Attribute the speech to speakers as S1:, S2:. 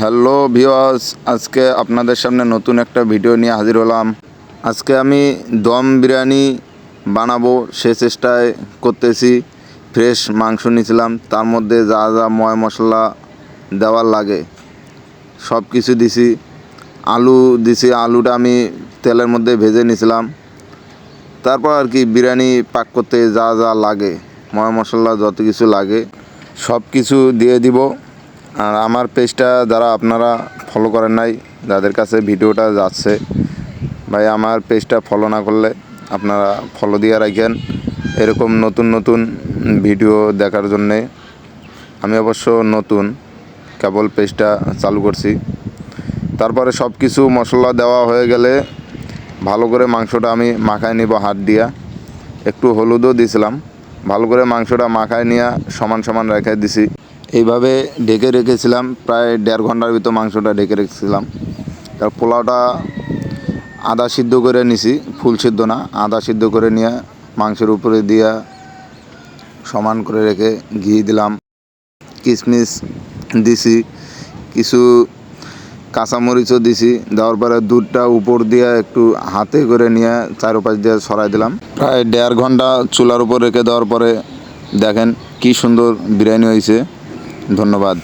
S1: Hello viewers আজকে আপনাদের সামনে নতুন একটা ভিডিও নিয়ে হাজির হলাম। আজকে আমি দম বিরিয়ানি বানাবো, সে চেষ্টায় করতেছি। ফ্রেশ মাংস নিয়েছিলাম, তার মধ্যে যা যা ময় মশলা দেওয়ার লাগে সব কিছু দিছি। আলু দিছি, আলুটা আমি তেলের মধ্যে ভেজে নিয়েছিলাম। তারপর আর কি বিরিয়ানি পাক করতে যা যা লাগে, ময় মশলা যত কিছু লাগে সব কিছু দিয়ে দিব। আর আমার পেজটা যারা আপনারা ফলো করেন নাই, যাদের কাছে ভিডিওটা যাচ্ছে, ভাই আমার পেজটা ফলো না করলে আপনারা ফলো দিয়ে রাখেন। এরকম নতুন নতুন ভিডিও দেখার জন্যে আমি অবশ্য নতুন, কেবল পেজটা চালু করছি। তারপরে সব কিছু মশলা দেওয়া হয়ে গেলে ভালো করে মাংসটা আমি মাখায় নিব হাত দিয়া। একটু হলুদও দিছিলাম, ভালো করে মাংসটা মাখায় নিয়ে সমান সমান রেখে দিছি। এইভাবে ঢেকে রেখেছিলাম, প্রায় দেড় ঘণ্টার ভিতর মাংসটা ঢেকে রেখেছিলাম। তার পোলাওটা আদা সিদ্ধ করে নিছি, ফুল সিদ্ধ না, আদা সিদ্ধ করে নিয়ে মাংসের উপরে দিয়া সমান করে রেখে ঘি দিলাম, কিশমিশ দিছি, কিছু কাঁচামরিচও দিছি, দেওয়ার পরে দুধটা উপর দিয়ে একটু হাতে করে নিয়ে চারোপাশ দিয়ে ছড়াই দিলাম। প্রায় দেড় ঘণ্টা চুলার উপর রেখে দেওয়ার পরে দেখেন কি সুন্দর বিরিয়ানি হয়েছে। ধন্যবাদ।